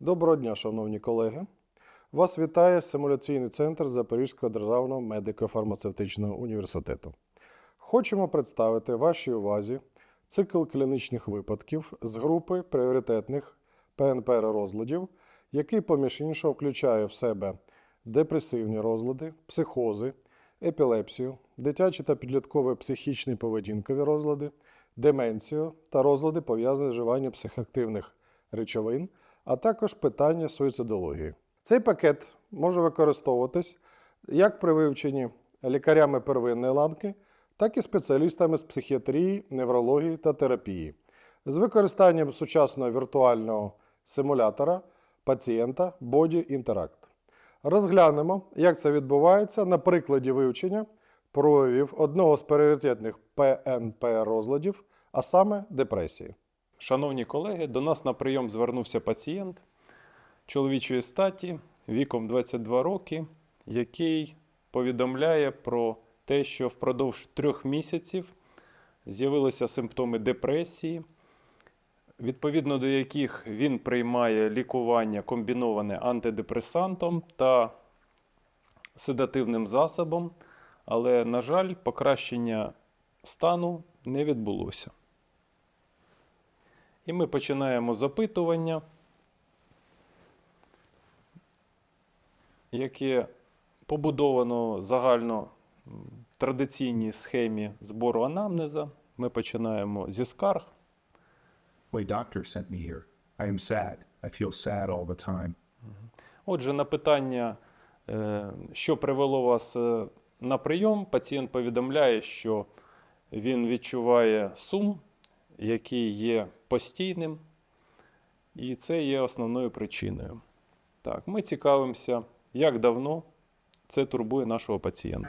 Доброго дня, шановні колеги. Вас вітає симуляційний центр Запорізького державного медико-фармацевтичного університету. Хочемо представити вашій увазі цикл клінічних випадків з групи пріоритетних ПНПР розладів, який поміж іншого включає в себе депресивні розлади, психози, епілепсію, дитячі та підліткові психічні поведінкові розлади, деменцію та розлади, пов'язані з вживанням психоактивних речовин, а також питання суїцидології. Цей пакет може використовуватись як при вивченні лікарями первинної ланки, так і спеціалістами з психіатрії, неврології та терапії з використанням сучасного віртуального симулятора пацієнта Body Interact. Розглянемо, як це відбувається на прикладі вивчення проявів одного з пріоритетних ПНП розладів, а саме депресії. Шановні колеги, до нас на прийом звернувся пацієнт чоловічої статі віком 22 роки, який повідомляє про те, що впродовж трьох місяців з'явилися симптоми депресії, відповідно до яких він приймає лікування комбіноване антидепресантом та седативним засобом, але, на жаль, покращення стану не відбулося. І ми починаємо з опитування, яке побудовано загально традиційній схемі збору анамнеза. Ми починаємо зі скарг. My doctor sent me here. I am sad. I feel sad all the time. Отже, на питання, е, що привело вас е, на прийом, пацієнт повідомляє, що він відчуває сум, який є постійним, і це є основною причиною. Так, ми цікавимося, як давно це турбує нашого пацієнта.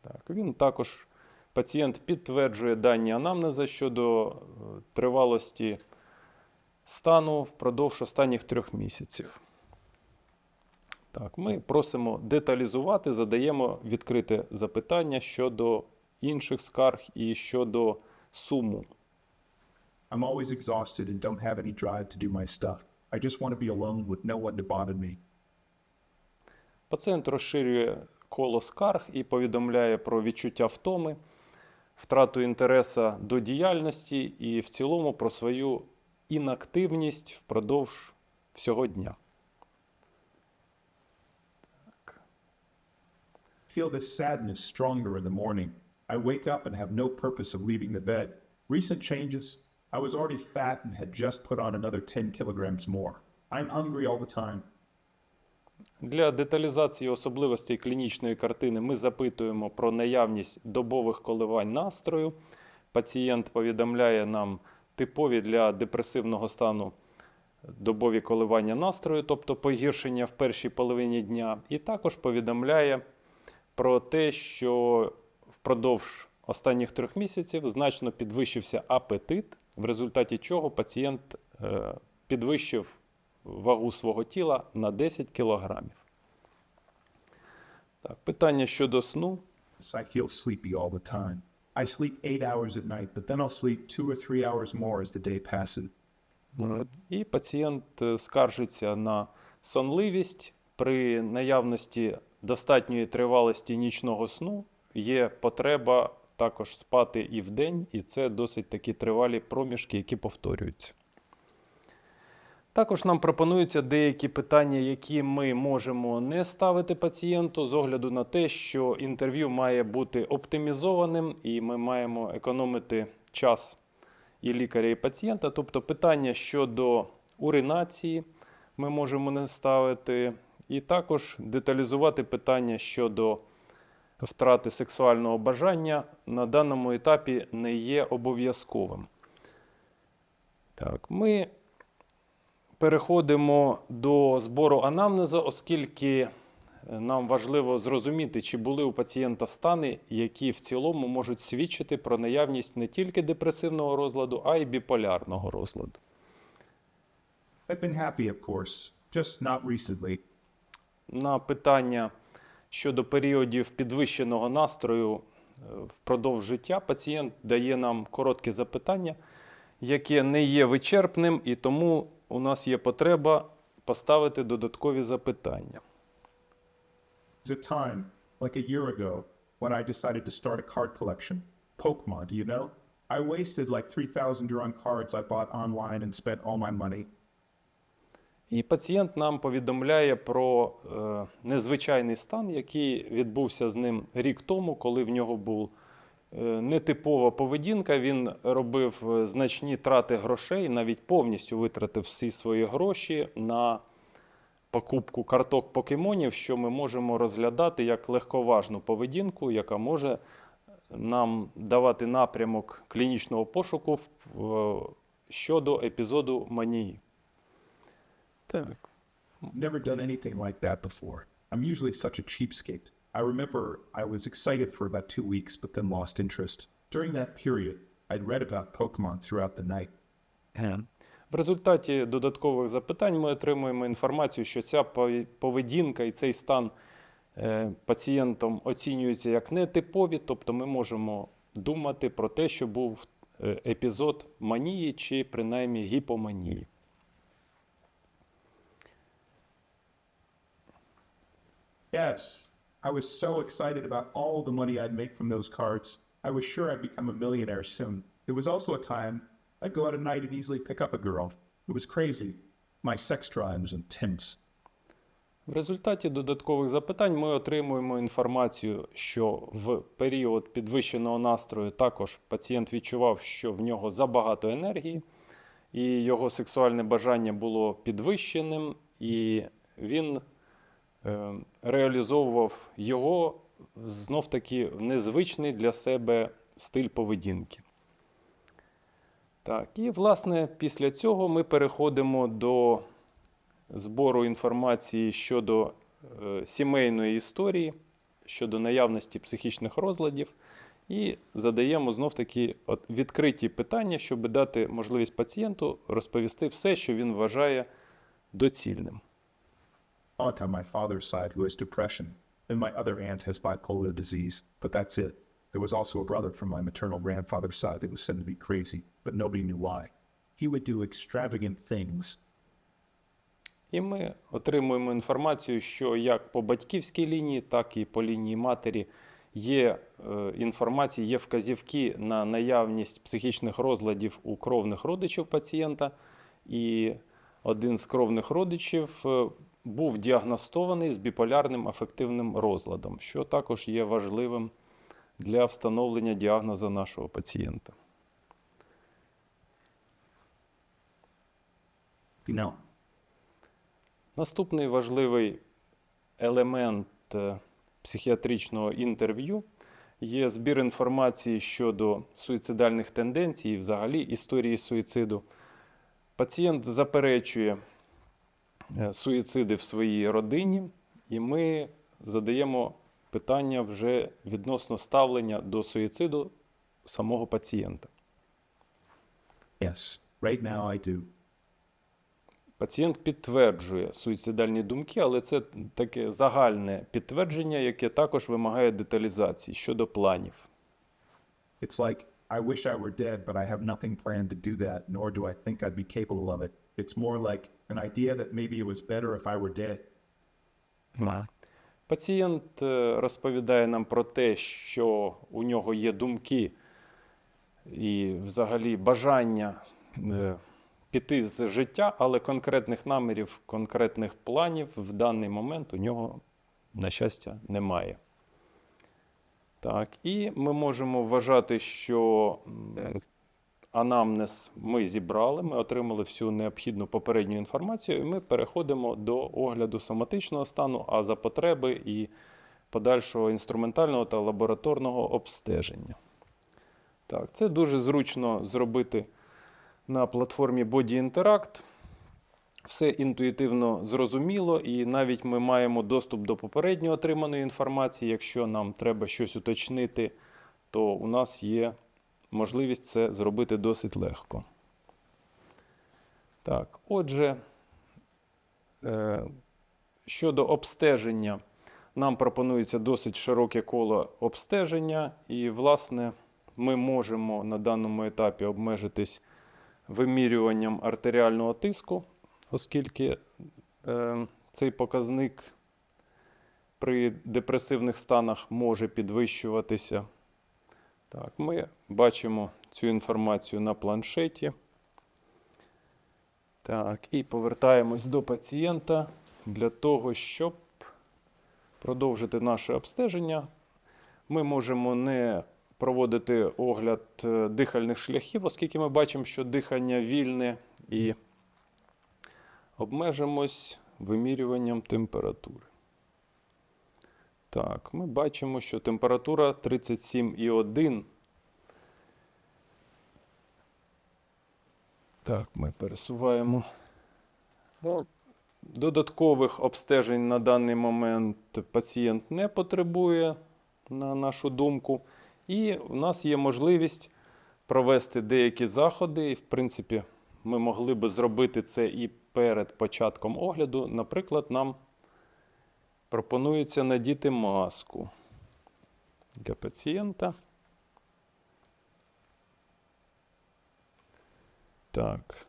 Так, він також пацієнт підтверджує дані анамнеза щодо е, тривалості стану впродовж останніх трьох місяців. Так, ми просимо деталізувати, задаємо відкрите запитання щодо інших скарг і щодо суму. I'm always exhausted and don't have any drive to do my stuff. I just want to be alone with no one to bother me. Пацієнт розширює коло скарг і повідомляє про відчуття втоми, втрату інтереса до діяльності і в цілому про свою інактивність впродовж всього дня. feel this sadness stronger in the morning. I wake up and have no purpose of leaving the bed. Recent changes. I was already fat and had just put on another 10 kilograms more. I'm hungry all the time. Для деталізації особливостей клінічної картини ми запитуємо про наявність добових коливань настрою. Пацієнт повідомляє нам типові для депресивного стану добові коливання настрою, тобто погіршення в першій половині дня, і також повідомляє про те, що впродовж останніх трьох місяців значно підвищився апетит, в результаті чого пацієнт е, підвищив вагу свого тіла на 10 кілограмів. Так, питання щодо сну. I feel sleepy all the time. I sleep eight hours at night, but then I'll sleep two or three hours more as the day passes. І пацієнт е, скаржиться на сонливість при наявності достатньої тривалості нічного сну. Є потреба також спати і вдень, і це досить такі тривалі проміжки, які повторюються. Також нам пропонуються деякі питання, які ми можемо не ставити пацієнту з огляду на те, що інтерв'ю має бути оптимізованим, і ми маємо економити час і лікаря, і пацієнта. Тобто питання щодо уринації ми можемо не ставити, і також деталізувати питання щодо втрати сексуального бажання на даному етапі не є обов'язковим. Так, ми переходимо до збору анамнезу, оскільки е, нам важливо зрозуміти, чи були у пацієнта стани, які в цілому можуть свідчити про наявність не тільки депресивного розладу, а й біполярного розладу. I've been happy, of course, just not recently. На питання щодо періодів підвищеного настрою е, впродовж життя пацієнт дає нам коротке запитання, яке не є вичерпним, і тому у нас є потреба поставити додаткові запитання. A time, like a year ago, when I decided to start a card collection. Pokemon, do you know? I wasted like 3,000 drawn cards I bought online and spent all my money. І пацієнт нам повідомляє про е, незвичайний стан, який відбувся з ним рік тому, коли в нього був е, нетипова поведінка. Він робив е, значні трати грошей, навіть повністю витратив всі свої гроші на покупку карток покемонів, що ми можемо розглядати як легковажну поведінку, яка може нам давати напрямок клінічного пошуку в- щодо епізоду манії. Так. Never done anything like that before. I'm usually such a cheapskate. I remember I was excited for about two weeks, but then lost interest. During that period, I'd read about Pokemon throughout the night. В результаті додаткових запитань ми отримуємо інформацію, що ця поведінка і цей стан е, пацієнтом оцінюються як нетипові, тобто ми можемо думати про те, що був е, епізод манії чи принаймні гіпоманії. Yes, I was so excited about all the money I'd make from those cards. I was sure I'd become a millionaire soon. There was also a time I'd go out at night and easily pick up a girl. It was crazy. My sex drive was intense. В результаті додаткових запитань ми отримуємо інформацію, що в період підвищеного настрою також пацієнт відчував, що в нього забагато енергії, і його сексуальне бажання було підвищеним, і він е, реалізовував його знов таки незвичний для себе стиль поведінки. Так, і власне після цього ми переходимо до збору інформації щодо е, сімейної історії, щодо наявності психічних розладів, і задаємо знов таки відкриті питання, щоб дати можливість пацієнту розповісти все, що він вважає доцільним. Aunt on my father's side who has depression, and my other aunt has bipolar disease, but that's it. There was also a brother from my maternal grandfather's side that was said to be crazy, but nobody knew why. He would do extravagant things І ми отримуємо інформацію, що як по батьківській лінії, так і по лінії матері є е, інформація, є вказівки на наявність психічних розладів у кровних родичів пацієнта. І один з кровних родичів е, був діагностований з біполярним афективним розладом, що також є важливим для встановлення діагнозу нашого пацієнта. Know, Наступний важливий елемент е, психіатричного інтерв'ю є збір інформації щодо суїцидальних тенденцій і взагалі історії суїциду. Пацієнт заперечує суїциди в своїй родині, і ми задаємо питання вже відносно ставлення до суїциду самого пацієнта. yes, right now I do. Пацієнт підтверджує суїцидальні думки, але це таке загальне підтвердження, яке також вимагає деталізації щодо планів. It's like, I wish I were dead, but I have nothing planned to do that, nor do I think I'd be capable of it. It's more like an idea that maybe it was better if I were dead. Пацієнт е, розповідає нам про те, що у нього є думки і взагалі бажання е, піти з життя, але конкретних намірів, конкретних планів в даний момент у нього, на щастя, немає. Так, і ми можемо вважати, що м, анамнез ми зібрали, ми отримали всю необхідну попередню інформацію, і ми переходимо до огляду соматичного стану, а за потреби і подальшого інструментального та лабораторного обстеження. Так, це дуже зручно зробити на платформі Body Interact. Все інтуїтивно зрозуміло, і навіть ми маємо доступ до попередньо отриманої інформації. Якщо нам треба щось уточнити, то у нас є можливість це зробити досить легко. Так, отже, е, щодо обстеження, нам пропонується досить широке коло обстеження, і, власне, ми можемо на даному етапі обмежитись вимірюванням артеріального тиску. оскільки е, цей показник при депресивних станах може підвищуватися. Так, ми бачимо цю інформацію на планшеті. Так, і повертаємось до пацієнта для того, щоб продовжити наше обстеження. Ми можемо не проводити огляд е, дихальних шляхів, оскільки ми бачимо, що дихання вільне і обмежимось вимірюванням температури. Так, ми бачимо, що температура 37,1. Так, ми пересуваємо. Ну, Додаткових обстежень на даний момент пацієнт не потребує, на нашу думку. І в нас є можливість провести деякі заходи. І, в принципі, ми могли би зробити це і перед початком огляду. Наприклад, нам пропонується надіти маску для пацієнта. Так,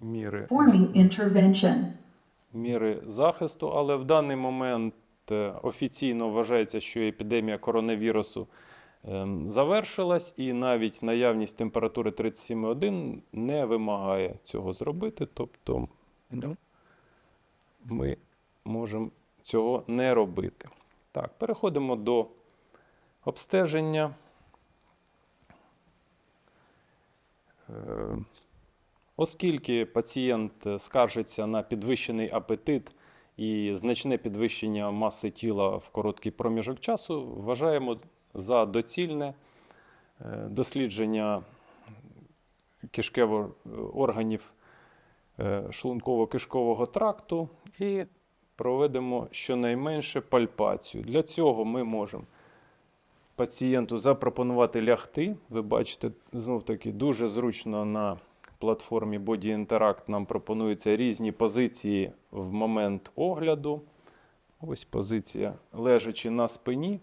міри intervention. міри захисту, але в даний момент е, офіційно вважається, що епідемія коронавірусу ем, завершилась, і навіть наявність температури 37,1 не вимагає цього зробити. Тобто ну, ми можемо цього не робити. Так, переходимо до обстеження. Е, Оскільки пацієнт скаржиться на підвищений апетит і значне підвищення маси тіла в короткий проміжок часу, вважаємо за доцільне е, дослідження кишкево органів е, шлунково-кишкового тракту і проведемо щонайменше пальпацію. Для цього ми можемо пацієнту запропонувати лягти. Ви бачите, знов таки дуже зручно на платформі Body Interact нам пропонуються різні позиції в момент огляду. Ось позиція лежачи на спині.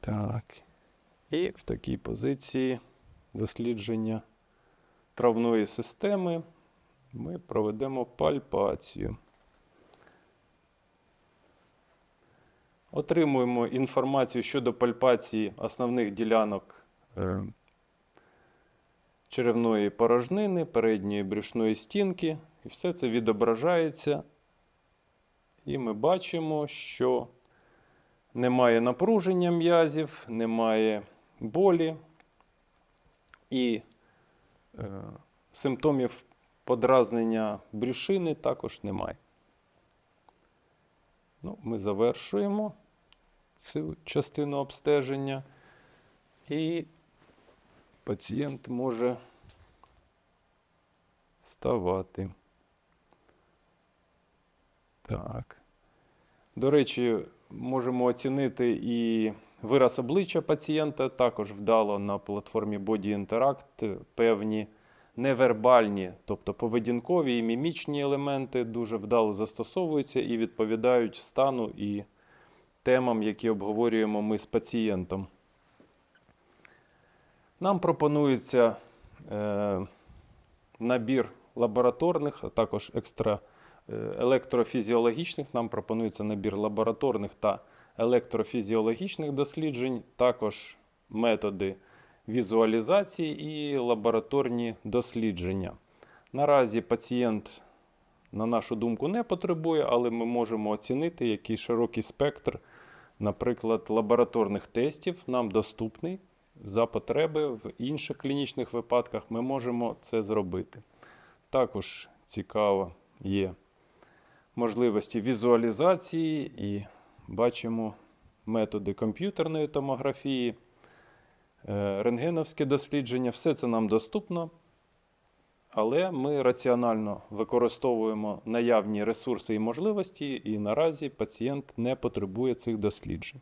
Так. І в такій позиції дослідження травної системи ми проведемо пальпацію. Отримуємо інформацію щодо пальпації основних ділянок е, черевної порожнини, передньої брюшної стінки. І все це відображається. І ми бачимо, що немає напруження м'язів, немає болі і е, симптомів подразнення брюшини також немає. Ну, ми завершуємо цю частину обстеження, і пацієнт може вставати. Так. До речі, можемо оцінити і вираз обличчя пацієнта, також вдало на платформі Body Interact певні невербальні, тобто поведінкові і мімічні елементи дуже вдало застосовуються і відповідають стану і темам, які обговорюємо ми з пацієнтом. Нам пропонується е, набір лабораторних, а також екстра е, електрофізіологічних. Нам пропонується набір лабораторних та електрофізіологічних досліджень, також методи візуалізації і лабораторні дослідження. Наразі пацієнт, на нашу думку, не потребує, але ми можемо оцінити, який широкий спектр, наприклад, лабораторних тестів нам доступний за потреби в інших клінічних випадках. Ми можемо це зробити. Також цікаво є можливості візуалізації і бачимо методи комп'ютерної томографії. Е, рентгеновське дослідження, все це нам доступно, але ми раціонально використовуємо наявні ресурси і можливості, і наразі пацієнт не потребує цих досліджень.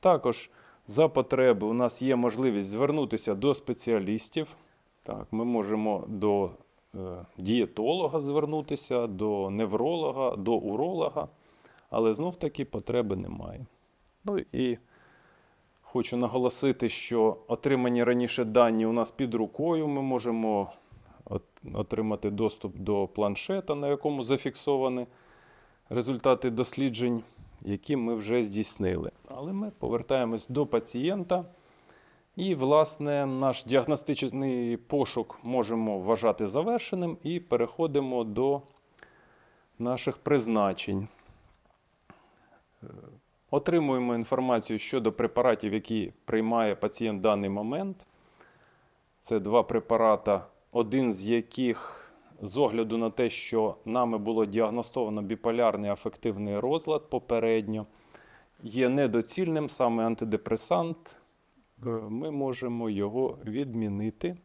Також за потреби у нас є можливість звернутися до спеціалістів. Так, Ми можемо до е, дієтолога звернутися, до невролога, до уролога, але знов таки потреби немає. Ну і Хочу наголосити, що отримані раніше дані у нас під рукою. Ми можемо отримати доступ до планшета, на якому зафіксовані результати досліджень, які ми вже здійснили. Але ми повертаємось до пацієнта. І, власне, наш діагностичний пошук можемо вважати завершеним і переходимо до наших призначень. Отримуємо інформацію щодо препаратів, які приймає пацієнт в даний момент. Це два препарата, один з яких, з огляду на те, що нами було діагностовано біполярний афективний розлад попередньо, є недоцільним саме антидепресант. Е, Ми можемо його відмінити.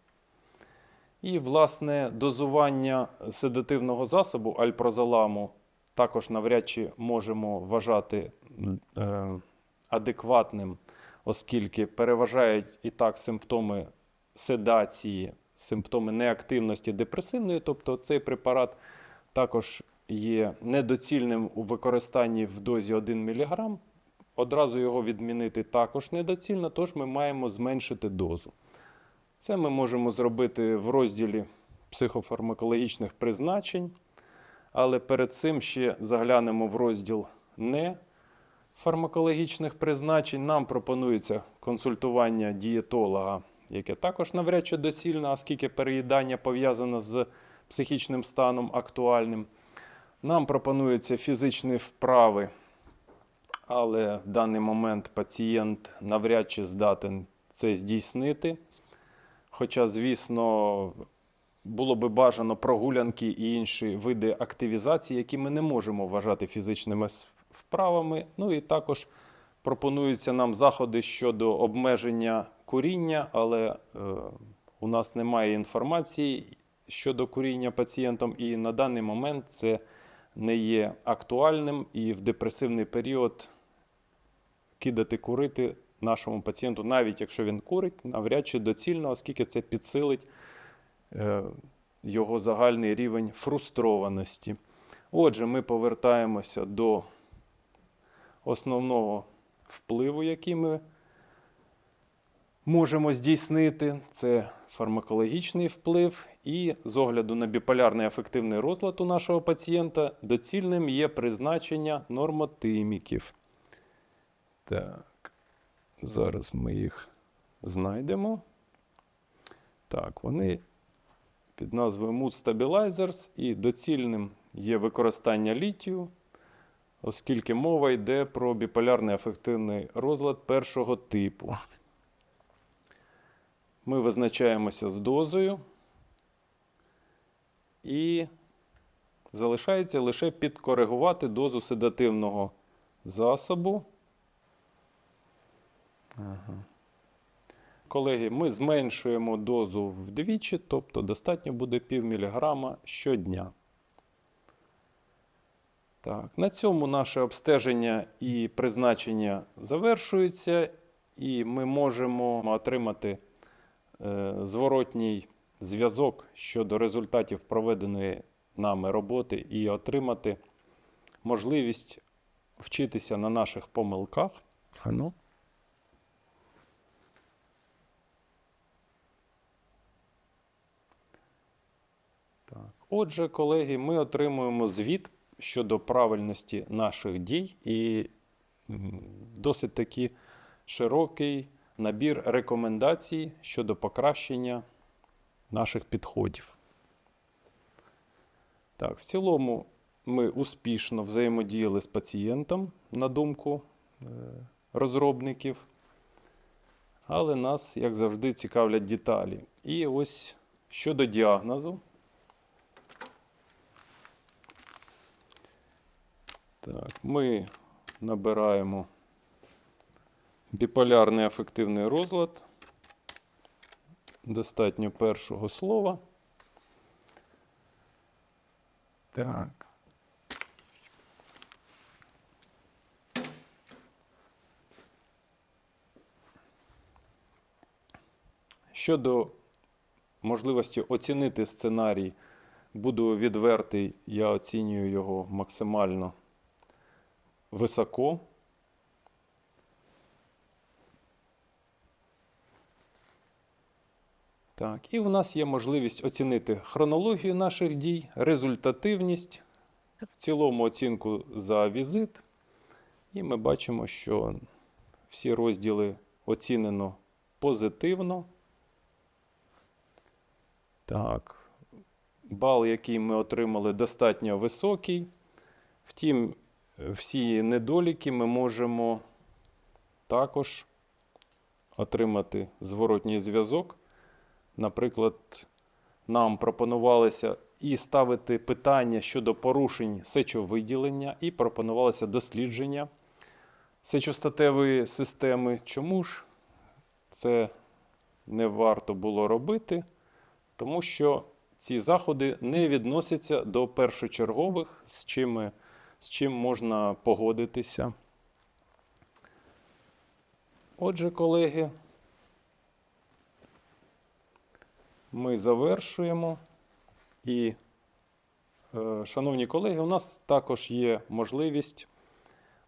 І, власне, дозування седативного засобу альпрозоламу також навряд чи можемо вважати е, адекватним, оскільки переважають і так симптоми седації, симптоми неактивності депресивної, тобто цей препарат також є недоцільним у використанні в дозі 1 мг. Одразу його відмінити також недоцільно, тож ми маємо зменшити дозу. Це ми можемо зробити в розділі психофармакологічних призначень. Але перед цим ще заглянемо в розділ не фармакологічних призначень. Нам пропонується консультування дієтолога, яке також навряд чи доцільно, оскільки переїдання пов'язане з психічним станом актуальним. Нам пропонуються фізичні вправи, але в даний момент пацієнт навряд чи здатен це здійснити. Хоча, звісно, було би бажано прогулянки і інші види активізації, які ми не можемо вважати фізичними вправами. Ну і також пропонуються нам заходи щодо обмеження куріння, але е, у нас немає інформації щодо куріння пацієнтом, і на даний момент це не є актуальним і в депресивний період кидати курити нашому пацієнту, навіть якщо він курить, навряд чи доцільно, оскільки це підсилить його загальний рівень фрустрованості. Отже, ми повертаємося до основного впливу, який ми можемо здійснити. Це фармакологічний вплив, і з огляду на біполярний афективний розлад у нашого пацієнта доцільним є призначення нормотиміків. Так, зараз ми їх знайдемо. Так, вони під назвою Mood Stabilizers і доцільним є використання літію, оскільки мова йде про біполярний афективний розлад першого типу. Ми визначаємося з дозою і залишається лише підкоригувати дозу седативного засобу. Ага. Колеги, ми зменшуємо дозу вдвічі, тобто достатньо буде пів міліграма щодня. Так, на цьому наше обстеження і призначення завершується, і ми можемо отримати е, зворотній зв'язок щодо результатів проведеної нами роботи і отримати можливість вчитися на наших помилках. Отже, колеги, ми отримуємо звіт щодо правильності наших дій і досить таки широкий набір рекомендацій щодо покращення наших підходів. Так, в цілому ми успішно взаємодіяли з пацієнтом на думку е, розробників, але нас, як завжди, цікавлять деталі. І ось щодо діагнозу. Так, ми набираємо біполярний афективний розлад. Достатньо першого слова. Так. Щодо можливості оцінити сценарій, буду відвертий, я оцінюю його максимально високо. Так, І у нас є можливість оцінити хронологію наших дій, результативність, в цілому оцінку за візит. І ми бачимо, що всі розділи оцінено позитивно. Так, бал, який ми отримали, достатньо високий. Втім, всі недоліки ми можемо також отримати зворотній зв'язок. Наприклад, нам пропонувалося і ставити питання щодо порушень сечовиділення, і пропонувалося дослідження сечостатевої системи. Чому ж це не варто було робити? Тому що ці заходи не відносяться до першочергових, з чим, ми- з чим можна погодитися. Отже, колеги, ми завершуємо. І, е, шановні колеги, у нас також є можливість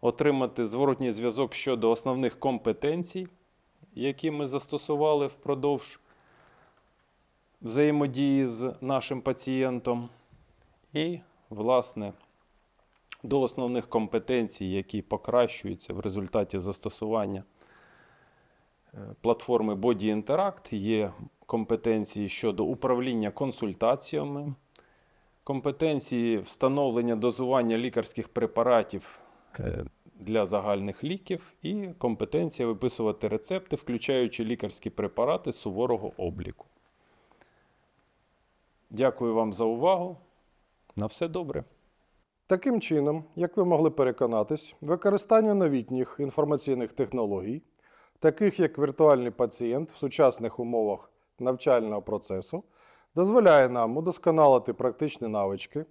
отримати зворотній зв'язок щодо основних компетенцій, які ми застосували впродовж взаємодії з нашим пацієнтом. І, власне, до основних компетенцій, які покращуються в результаті застосування е, платформи Body Interact, є компетенції щодо управління консультаціями, компетенції встановлення дозування лікарських препаратів е, для загальних ліків, і компетенція виписувати рецепти, включаючи лікарські препарати суворого обліку. Дякую вам за увагу. На все добре. Таким чином, як ви могли переконатись, використання новітніх інформаційних технологій, таких як віртуальний пацієнт в сучасних умовах навчального процесу, дозволяє нам удосконалити практичні навички,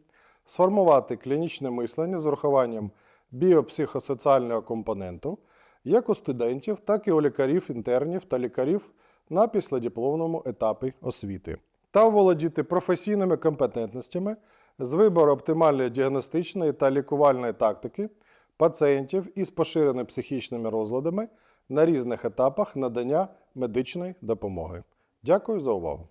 сформувати клінічне мислення з урахуванням біопсихосоціального компоненту як у студентів, так і у лікарів-інтернів та лікарів на післядипломному етапі освіти, та володіти професійними компетентностями з вибору оптимальної діагностичної та лікувальної тактики пацієнтів із поширеними психічними розладами на різних етапах надання медичної допомоги. Дякую за увагу!